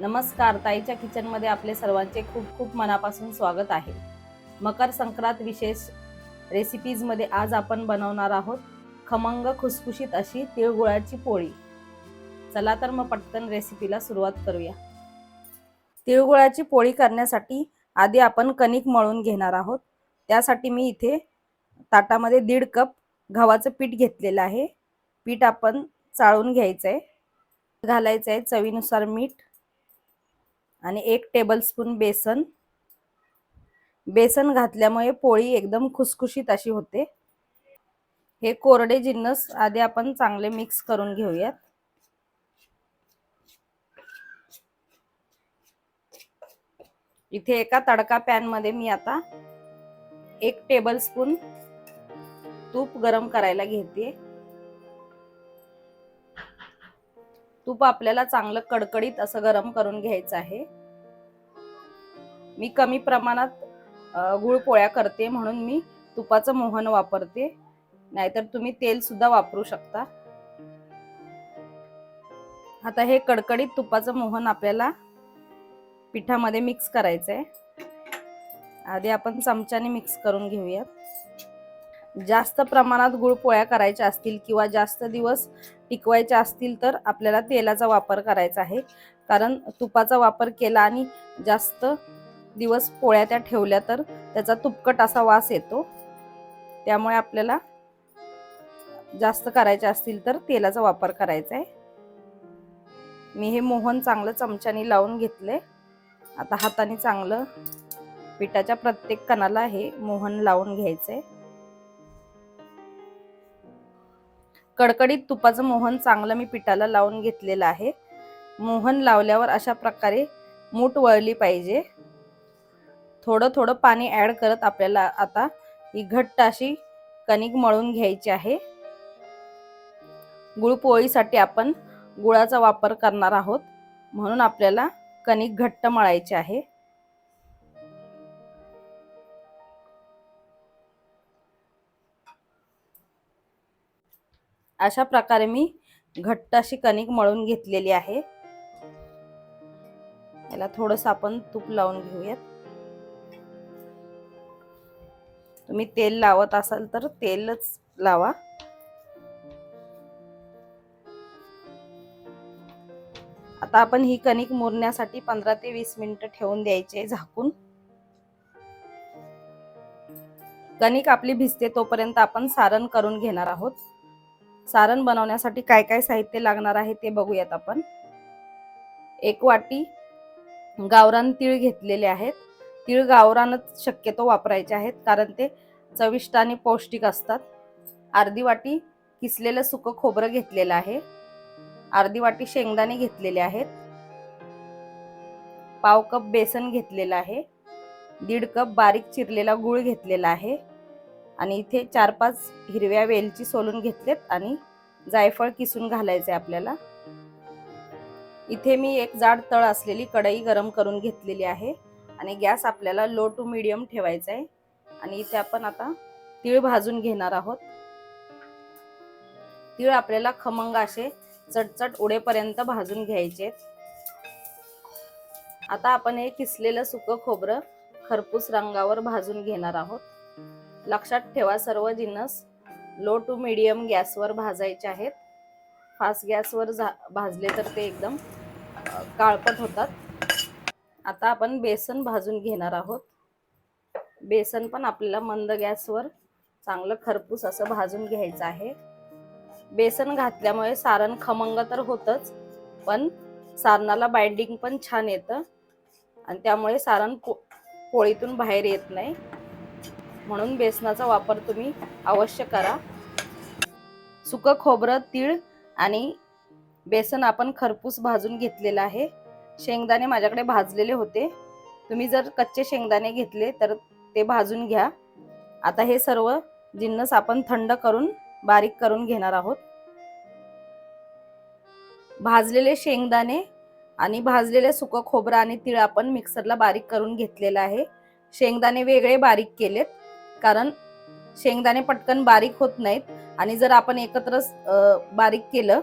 नमस्कार. ताईच्या किचनमध्ये आपले सर्वांचे खूप खूप मनापासून स्वागत आहे. मकर संक्रांत विशेष रेसिपीजमध्ये आज आपण बनवणार आहोत खमंग खुसखुशीत अशी तिळगुळाची पोळी. चला तर मग पटकन रेसिपीला सुरुवात करूया. तिळगुळाची पोळी करण्यासाठी आधी आपण कणिक मळून घेणार आहोत. त्यासाठी मी इथे ताटामध्ये दीड कप गव्हाचं पीठ घेतलेलं आहे. पीठ आपण चाळून घ्यायचं आहे घालायचं आहे चवीनुसार मीठ. आणि एक टेबलस्पून बेसन. बेसन घातल्यामुळे पोळी एकदम खुसखुशीत अशी होते. हे कोरडे जिन्नस आधी आपण चांगले मिक्स करून घेऊयात. इथे एका तडका पॅनमध्ये मी आता एक टेबल स्पून तूप गरम करायला घेते. तूप आपल्याला चांगलं कडकडीत असं गरम करून घ्यायचं आहे. मी कमी प्रमाणात गुळ पोळ्या करते म्हणून मी तुपाचं मोहन वापरते. नाहीतर तुम्ही तेल सुद्धा वापरू शकता. आता हे कडकडीत तुपाचं मोहन आपल्याला पिठामध्ये मिक्स करायचं आहे आधी आपण चमच्याने मिक्स करून घेऊयात. जास्त प्रमाणात गुळ पोळ्या करायच्या असतील किंवा जास्त दिवस टिकवायच्या असतील तर आपल्याला तेलाचा वापर करायचा आहे. कारण तुपाचा वापर केला आणि जास्त दिवस पोळ्या त्या ठेवल्या तर त्याचा तुपकट असा वास येतो. त्यामुळे आपल्याला जास्त करायचे असतील तर तेलाचा वापर करायचा आहे. मी हे मोहन चांगलं चमच्याने लावून घेतले आता हाताने चांगलं पिठाच्या प्रत्येक कणाला हे मोहन लावून घ्यायचं आहे कडकडीत तुपाचं मोहन चांगलं मी पिठाला लावून घेतलेलं आहे. मोहन लावल्यावर अशा प्रकारे मूठ वळली पाहिजे. थोडं थोडं पाणी ॲड करत आपल्याला आता ही घट्ट अशी कणिक मळून घ्यायची आहे. गुळपोळीसाठी आपण गुळाचा वापर करणार आहोत. म्हणून आपल्याला कणिक घट्ट मळायची आहे. अशा प्रकारे मी घट्ट अशी कणिक मळून घेतलेली आहे. याला थोडस आपण तूप लावून घेऊयात. तुम्ही तेल लावत असाल तर तेलच लावा. आता आपण ही कणिक मुरण्यासाठी पंधरा ते वीस मिनिटं ठेवून द्यायचे झाकून. कणिक आपली भिजते तोपर्यंत आपण सारण करून घेणार आहोत. सारण बनवण्यासाठी काय काय साहित्य लागणार आहे ते बघूयात आपण. एक वाटी गावरान तीळ घेतलेले आहेत. तीळ गावरानच शक्यतो वापरायचे आहेत कारण ते चविष्ट आणि पौष्टिक असतात. अर्धी वाटी किसलेलं सुकं खोबरं घेतलेलं आहे. अर्धी वाटी शेंगदाणे घेतलेले आहेत. पाव कप बेसन घेतलेलं आहे. दीड कप बारीक चिरलेला गुळ घेतलेला आहे. आणि इथे चार पाच हिरव्या वेलची सोलून घेतलेत आणि जायफळ किसून घालायचे आपल्याला. इथे मी एक जाड तळ असलेली कढई गरम करून घेतलेली आहे आणि गॅस आपल्याला लो टू मिडियम ठेवायचा आहे आणि इथे आपण आता तीळ भाजून घेणार आहोत. तीळ आपल्याला खमंग असे चटचट उडेपर्यंत भाजून घ्यायचे. आता आपण हे किसलेलं सुकं खोबरं खरपूस रंगावर भाजून घेणार आहोत. लक्षात ठेवा सर्व जिन्नस लो टू मिडियम गॅसवर भाजायचे आहेत. फास्ट गॅसवर झा भाजले तर ते एकदम काळपट होतात. आता आपण बेसन भाजून घेणार आहोत. बेसन पण आपल्याला मंद गॅसवर चांगलं खरपूस असं भाजून घ्यायचं आहे. बेसन घातल्यामुळे सारण खमंग तर होतच पण सारणाला बाइंडिंग पण छान येतं. आणि त्यामुळे सारण पो पोळीतून बाहेर येत नाही. म्हणून बेसनाचा वापर तुम्ही अवश्य करा. सुकं खोबरं तीळ आणि बेसन आपण खरपूस भाजून घेतलेलं आहे. शेंगदाणे माझ्याकडे भाजलेले होते. तुम्ही जर कच्चे शेंगदाणे घेतले तर ते भाजून घ्या. आता हे सर्व जिन्नस आपण थंड करून बारीक करून घेणार आहोत. भाजलेले शेंगदाणे आणि भाजलेले सुकं खोबरं आणि तीळ आपण मिक्सरला बारीक करून घेतलेलं आहे. शेंगदाणे वेगळे बारीक केलेत. कारण शेंगदाणे पटकन बारीक होत नाहीत. आणि जर आपण एकत्र बारीक केलं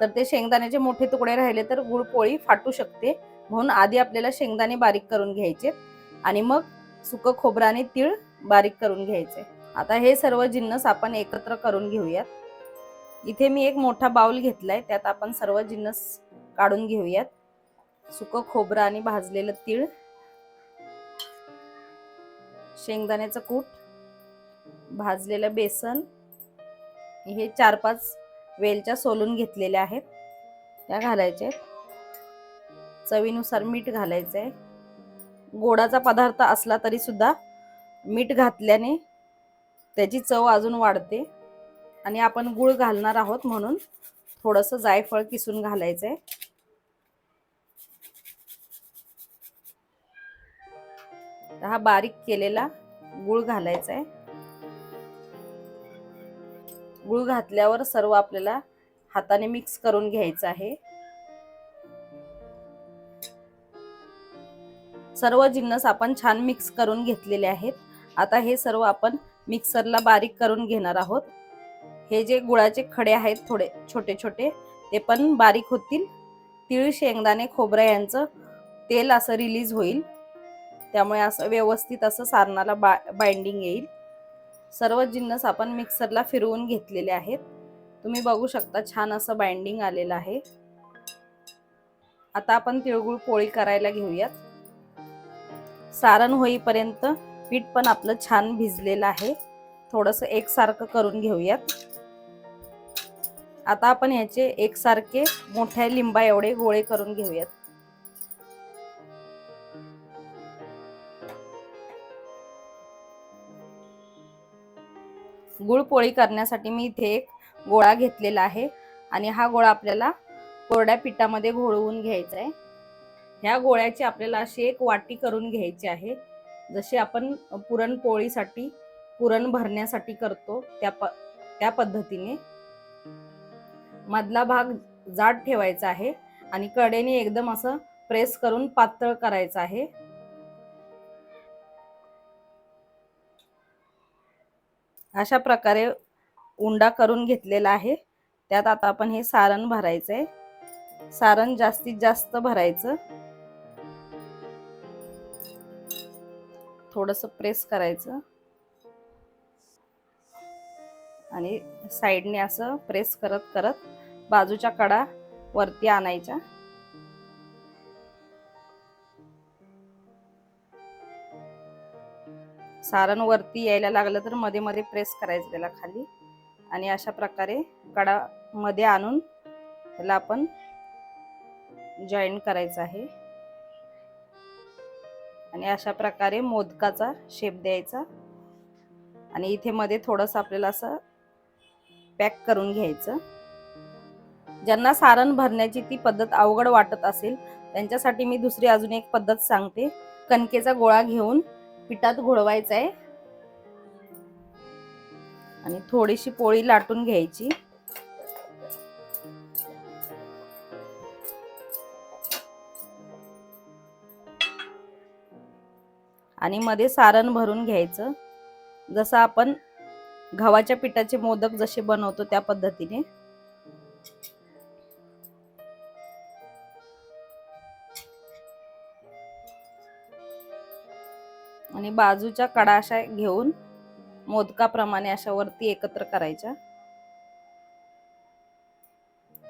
तर ते शेंगदाण्याचे मोठे तुकडे राहिले तर गुळ पोळी फाटू शकते. म्हणून आधी आपल्याला शेंगदाणे बारीक करून घ्यायचे. आणि मग सुकं खोबराने तीळ बारीक करून घ्यायचे. आता हे सर्व जिन्नस आपण एकत्र करून घेऊयात. इथे मी एक मोठा बाउल घेतलाय. त्यात आपण सर्व जिन्नस काढून घेऊयात. सुकं खोबरं आणि भाजलेलं तीळ. शेंगदाण्याचं कूट. भाजलेलं बेसन हे चार पाच वेलच्या सोलून घेतलेल्या आहेत. त्या घालायच्या आहेत. चवीनुसार मीठ घालायचं आहे गोडाचा पदार्थ असला तरी सुद्धा मीठ घातल्याने त्याची चव अजून वाढते. आणि आपण गूळ घालणार आहोत म्हणून थोडंसं जायफळ किसून घालायचं आहे हा बारीक केलेला गूळ घालायचा आहे गुळ घातल्यावर सर्व आपल्याला हाताने मिक्स करून घ्यायचं आहे. सर्व जिन्नस आपण छान मिक्स करून घेतलेले आहेत. आता हे सर्व आपण मिक्सरला बारीक करून घेणार आहोत. हे जे गुळाचे खडे आहेत थोडे छोटे छोटे ते पण बारीक होतील. तीळ शेंगदाणे खोबरं यांचं तेल असं रिलीज होईल. त्यामुळे असं व्यवस्थित असं सारणाला बा बाइंडिंग येईल. सर्व जिन्नस आपण मिक्सरला फिरवून घेतलेले आहेत. तुम्ही बघू शकता छान असं बाइंडिंग आलेलं आहे. आता आपण तिळगुळ पोळी करायला घेऊयात. सारण होईपर्यंत पीठ पण आपलं छान भिजलेलं आहे. थोडंसं एकसारखं करून घेऊयात. आता आपण ह्याचे एकसारखे मोठ्या लिंबा एवढे गोळे करून घेऊयात. गुळ पोळी करण्यासाठी मी इथे एक गोळा घेतलेला आहे. आणि हा गोळा आपल्याला कोरड्या पिठामध्ये घोळवून घ्यायचा आहे ह्या गोळ्याची आपल्याला अशी एक वाटी करून घ्यायची आहे. जशी आपण पुरणपोळीसाठी पुरण भरण्यासाठी करतो त्या प त्या पद्धतीने. मधला भाग जाड ठेवायचा आहे. आणि कडेने एकदम असं प्रेस करून पातळ करायचं आहे. अशा प्रकारे उंडा करून घेतलेला आहे. त्यात आता आपण हे सारण भरायचं आहे सारण जास्तीत जास्त भरायचं. थोडस प्रेस करायचं. आणि साईडने असं प्रेस करत करत बाजूच्या कडा वरती आणायच्या. सारण वरती यायला लागलं तर मध्ये मध्ये प्रेस करायचं त्याला खाली. आणि अशा प्रकारे कडा मध्ये आणून त्याला आपण जॉईन करायचं आहे. आणि अशा प्रकारे मोदकाचा शेप द्यायचा. आणि इथे मध्ये थोडस आपल्याला असं पॅक करून घ्यायचं. ज्यांना सारण भरण्याची ती पद्धत अवघड वाटत असेल त्यांच्यासाठी मी दुसरी अजून एक पद्धत सांगते. कणकेचा गोळा घेऊन पिठात घोळवायचं आहे आणि थोडीशी पोळी लाटून घ्यायची. आणि मध्ये सारण भरून घ्यायचं. जसं आपण गव्हाच्या पिठाचे मोदक जसे बनवतो त्या पद्धतीने. आणि बाजूच्या कडा अशा घेऊन मोदकाप्रमाणे अशा वरती एकत्र करायच्या.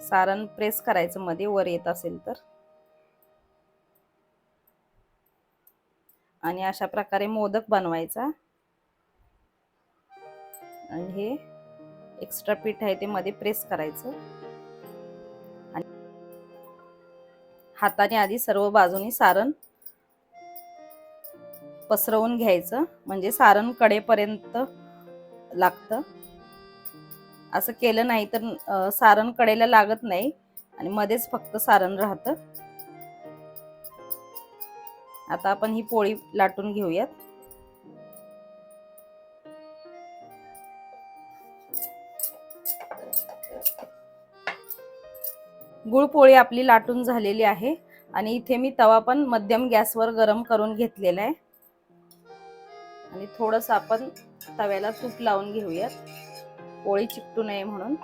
सारण प्रेस करायचं मध्ये वर येत असेल तर. आणि अशा प्रकारे मोदक बनवायचा. आणि हे एक्स्ट्रा पीठ आहे ते मध्ये प्रेस करायचं. आणि हाताने आधी सर्व बाजूनी सारण पसरवून घ्यायचं. म्हणजे सारण कडेपर्यंत लागतं. असं केलं नाही तर सारण कडेला लागत नाही आणि मध्येच फक्त सारण राहतं. आता आपण ही पोळी लाटून घेऊयात. गुळपोळी आपली लाटून झालेली आहे आणि इथे मी तवा पण मध्यम गॅसवर गरम करून घेतलेला आहे. आणि थोडंसं आपण तव्याला तूप लावून घेऊयात. पोळी चिकटू नये म्हणून.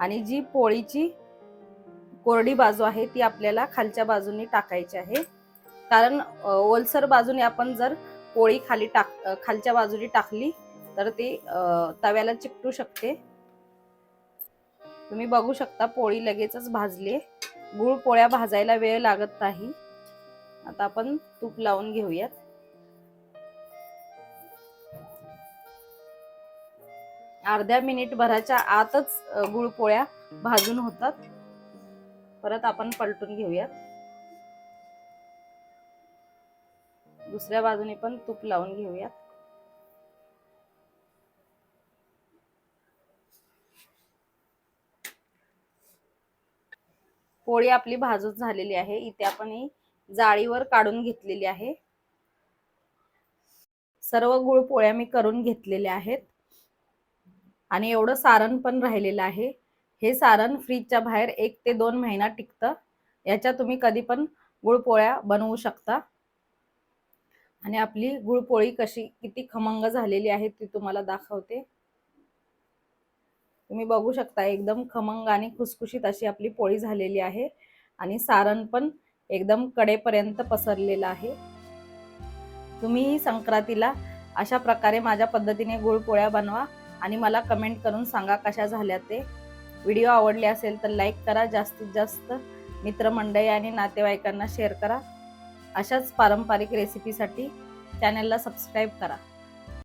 आणि जी पोळीची कोरडी बाजू आहे ती आपल्याला खालच्या बाजूनी टाकायची आहे. कारण ओलसर बाजूने आपण जर पोळी खाली टाक खालच्या बाजूने टाकली तर ती तव्याला चिकटू शकते. तुम्ही बघू शकता पोळी लगेचच भाजली गुळ पोळ्या भाजायला वेळ लागत नाही. आता आपण तूप लावून घेऊयात. अर्ध्या मिनिट भराच्या आतच गुळ पोळ्या भाजून होतात. परत आपण पलटून घेऊयात. दुसऱ्या बाजूने पण तूप लावून घेऊयात. पोळी आपली भाजून झालेली आहे. इथे आपण ही जाळीवर काढून घेतलेली आहे. सर्व गुळ पोळ्या मी करून घेतलेल्या आहेत. आणि एवढं सारण पण राहिलेलं आहे. हे सारण फ्रीजच्या बाहेर एक ते दोन महिना टिकतं. याच्या तुम्ही कधी पण गुळपोळ्या बनवू शकता. आणि आपली गुळपोळी कशी किती खमंग झालेली आहे ती तुम्हाला दाखवते. तुम्ही बघू शकता एकदम खमंग आणि खुसखुशीत अशी आपली पोळी झालेली आहे. आणि सारण पण एकदम कडेपर्यंत पसरलेलं आहे. तुम्ही संक्रांतीला अशा प्रकारे माझ्या पद्धतीने गुळपोळ्या बनवा आणि मला कमेंट करून सांगा कशा झाल्या ते. व्हिडिओ आवडले असेल तर लाईक करा जास्तीत जास्त मित्रमंडळी आणि नातेवाईकांना शेअर करा. अशाच पारंपरिक रेसिपीसाठी चॅनलला सबस्क्राईब करा.